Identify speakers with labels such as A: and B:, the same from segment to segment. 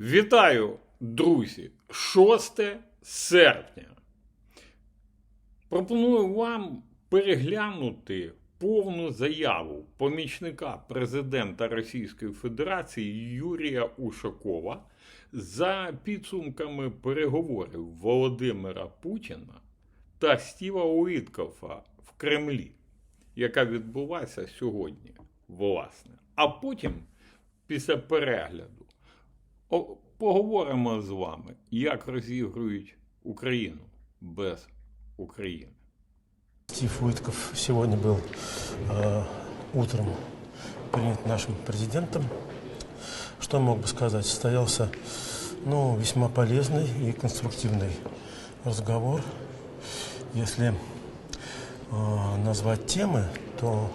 A: Вітаю, друзі! 6 серпня. Пропоную вам переглянути повну заяву помічника президента Російської Федерації Юрія Ушакова за підсумками переговорів Володимира Путіна та Стіва Уіткофа в Кремлі, яка відбулася сьогодні, власне. А потім, після перегляду, поговоримо з вами, як розігрують Україну без України.
B: Стив Уитков сегодня был э, утром принят нашим президентом. Что мог бы сказать? Состоялся ну, весьма полезный и конструктивный разговор. Если э, назвать темы, то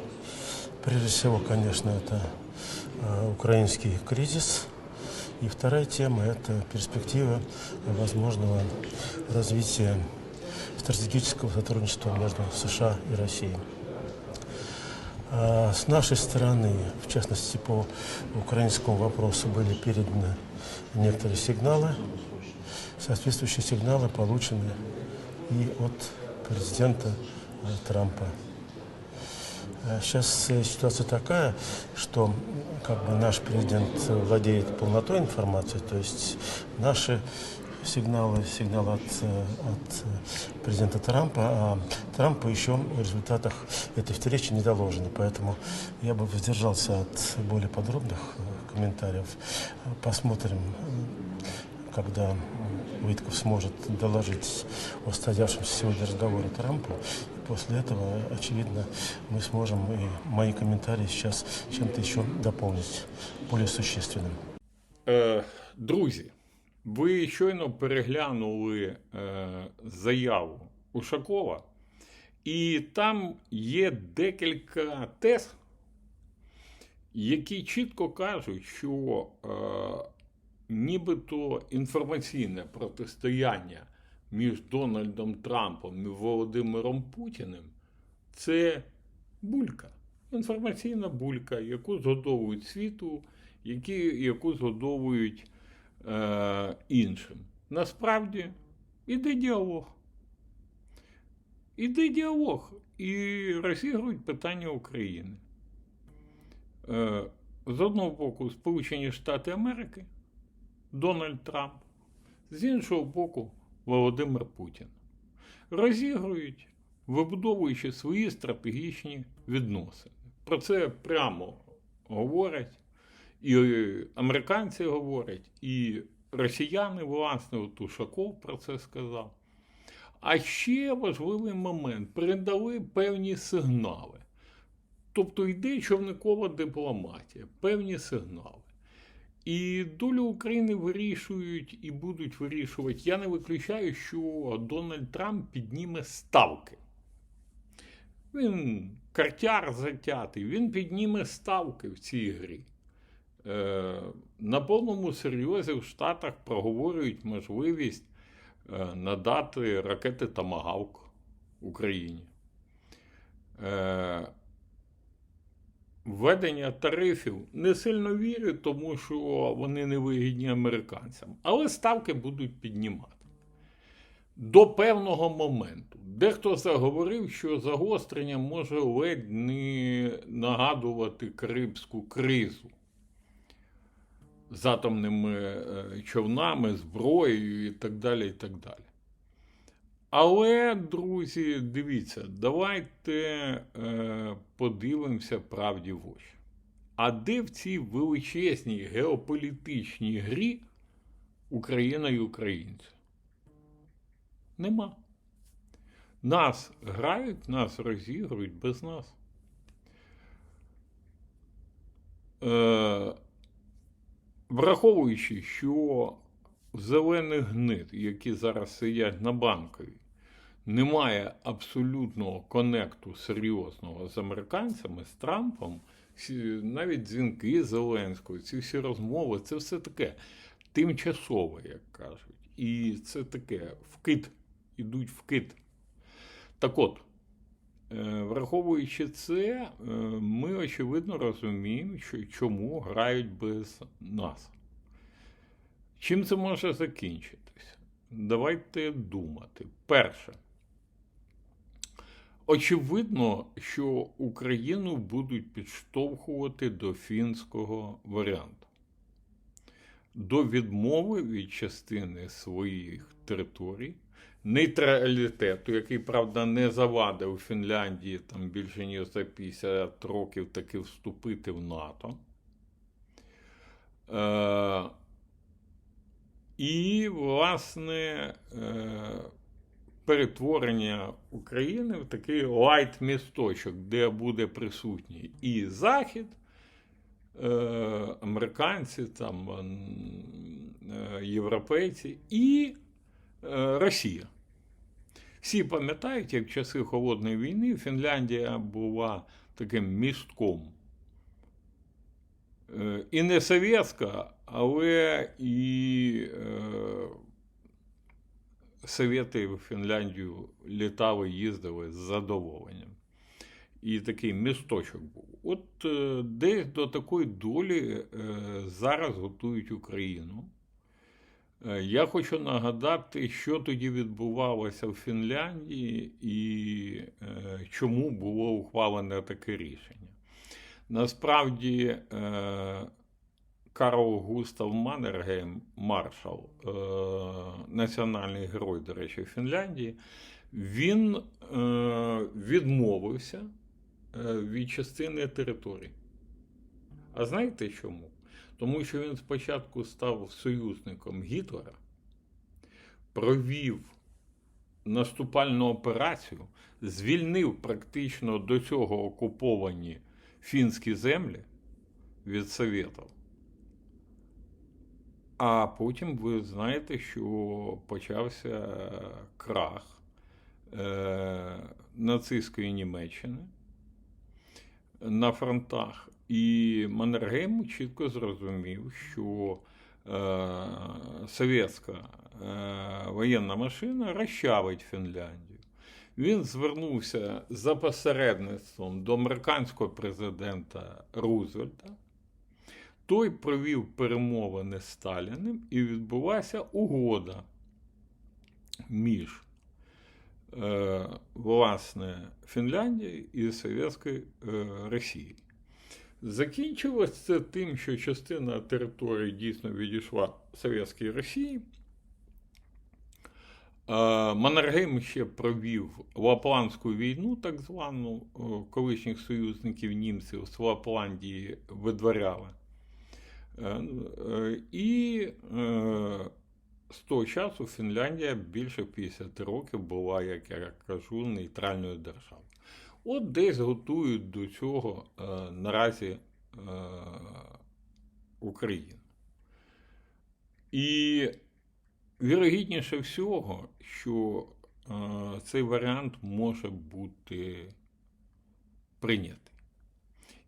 B: прежде всего, конечно, это э, украинский кризис. И вторая тема – это перспектива возможного развития стратегического сотрудничества между США и Россией. А С нашей стороны, в частности по украинскому вопросу, были переданы некоторые сигналы. Соответствующие сигналы получены и от президента Трампа. Э, Сейчас э, ситуация такая, что м, как бы наш президент э, владеет полнотой информации, то есть наши сигналы, сигналы от, э, от э, президента Трампа, а Трампу еще в результатах этой встречи не доложено. Поэтому я бы воздержался от более подробных э, комментариев. Э, Посмотрим, э, когда м, Уитков сможет доложить о состоявшемся сегодня разговоре Трампу. И после этого, очевидно, мы сможем и мои комментарии сейчас чем-то еще дополнить, более существенным.
A: Е, друзі, ви щойно переглянули е, заяву Ушакова, і там є декілька тез, які чітко кажуть, що е, нібито інформаційне протистояння між Дональдом Трампом і Володимиром Путіним це булька. Інформаційна булька, яку згодовують світу, які, яку згодовують е, іншим. Насправді іде діалог. Іде діалог і розігрують питання України. Е, з одного боку, Сполучені Штати Америки, Дональд Трамп, з іншого боку, Володимир Путін. Розігрують, вибудовуючи свої стратегічні відносини. Про це прямо говорять, і американці говорять, і росіяни, власне, от Ушаков про це сказав. А ще важливий момент передали певні сигнали. Тобто йде човникова дипломатія, певні сигнали. І долю України вирішують і будуть вирішувати. Я не виключаю, що Дональд Трамп підніме ставки. Він картяр затятий, він підніме ставки в цій грі. Е, на повному серйозі в Штатах проговорюють можливість е, надати ракети Тамагавк Україні. Е, Введення тарифів не сильно вірю, тому що вони не вигідні американцям, але ставки будуть піднімати. До певного моменту. Дехто заговорив, що загострення може ледь не нагадувати Карибську кризу з атомними е, човнами, зброєю і так далі. і так далі. Але, друзі, дивіться, давайте е, подивимося правді в очі. А де в цій величезній геополітичній грі Україна і українці? Нема. Нас грають, нас розігрують без нас. Е, враховуючи, що зелених гнид, які зараз сидять на банковій, немає абсолютного конекту серйозного з американцями, з Трампом, навіть дзвінки Зеленського, ці всі розмови, це все таке тимчасове, як кажуть. І це таке вкид, ідуть вкид. Так от, е, враховуючи це, е, ми очевидно розуміємо, що чому грають без нас. Чим це може закінчитися? Давайте думати. Перше. Очевидно, що Україну будуть підштовхувати до фінського варіанту, до відмови від частини своїх територій, нейтралітету, який, правда, не завадив Фінляндії там більше ніж за 50 років таки вступити в НАТО. Е, і, власне, е, перетворення України в такий лайт-місточок, де буде присутній і Захід, е, американці, там, е, європейці, і е, Росія. Всі пам'ятають, як в часи Холодної війни Фінляндія була таким містком. Е, І не совєтська, але і е, совєти в Фінляндію літали, їздили з задоволенням. І такий місточок був. От е, десь до такої долі е, зараз готують Україну. Е, Я хочу нагадати, що тоді відбувалося в Фінляндії і е, чому було ухвалене таке рішення. Насправді, е, Карл Густав Маннергейм, маршал, е, національний герой, до речі, Фінляндії, він е, відмовився е, від частини території. А знаєте чому? Тому що він спочатку став союзником Гітлера, провів наступальну операцію, звільнив практично до цього окуповані фінські землі від Совєтів. А потім ви знаєте, що почався крах е, нацистської Німеччини на фронтах. І Маннергейм чітко зрозумів, що е, совєтська е, воєнна машина розчавить Фінляндію. Він звернувся за посередництвом до американського президента Рузвельта. Той провів перемовини з Сталіним і відбулася угода між е, власне Фінляндією і Совєтською е, Росією. Закінчилось це тим, що частина території дійсно відійшла Совєтській Росії. Е, Маннергейм ще провів Лапландську війну, так звану, е, колишніх союзників німців з Лапландії видворяли. Е, е, І е, з того часу Фінляндія більше 50 років була, як я кажу, нейтральною державою. От десь готують до цього наразі Україну. І вірогідніше всього, що цей варіант може бути прийнятий.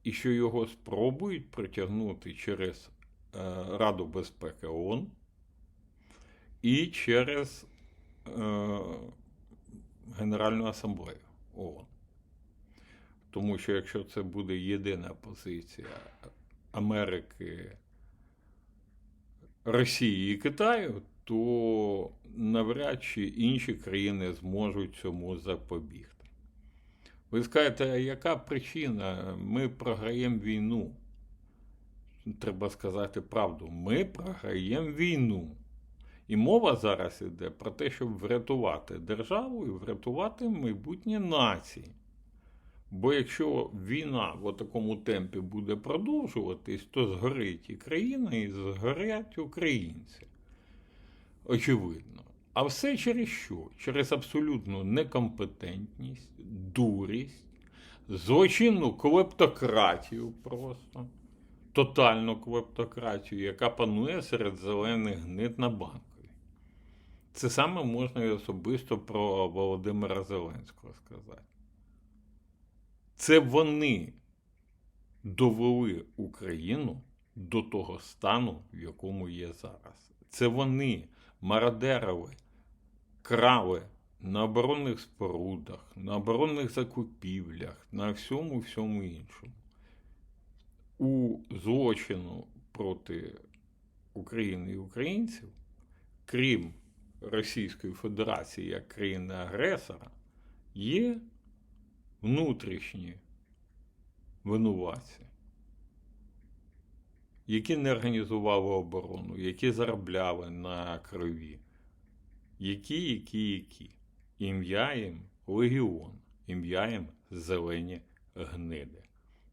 A: І що його спробують притягнути через Раду безпеки ООН і через е, Генеральну асамблею ООН. Тому що якщо це буде єдина позиція Америки, Росії і Китаю, то навряд чи інші країни зможуть цьому запобігти. Ви скажете, яка причина? Ми програємо війну. Треба сказати правду. Ми програємо війну. І мова зараз йде про те, щоб врятувати державу і врятувати майбутнє нації. Бо якщо війна в такому темпі буде продовжуватись, то згорить і країна, і згорять українці. Очевидно. А все через що? Через абсолютну некомпетентність, дурість, злочинну клептократію просто, тотальну клептократію, яка панує серед зелених гнид на банкові. Це саме можна і особисто про Володимира Зеленського сказати. Це вони довели Україну до того стану, в якому є зараз. Це вони мародерили, крали на оборонних спорудах, на оборонних закупівлях, на всьому всьому іншому. У злочину проти України і українців, крім Російської Федерації як країни-агресора, є внутрішні винуватці, які не організували оборону, які заробляли на крові, які, які, які. Ім'я їм легіон, ім'я їм зелені гниди.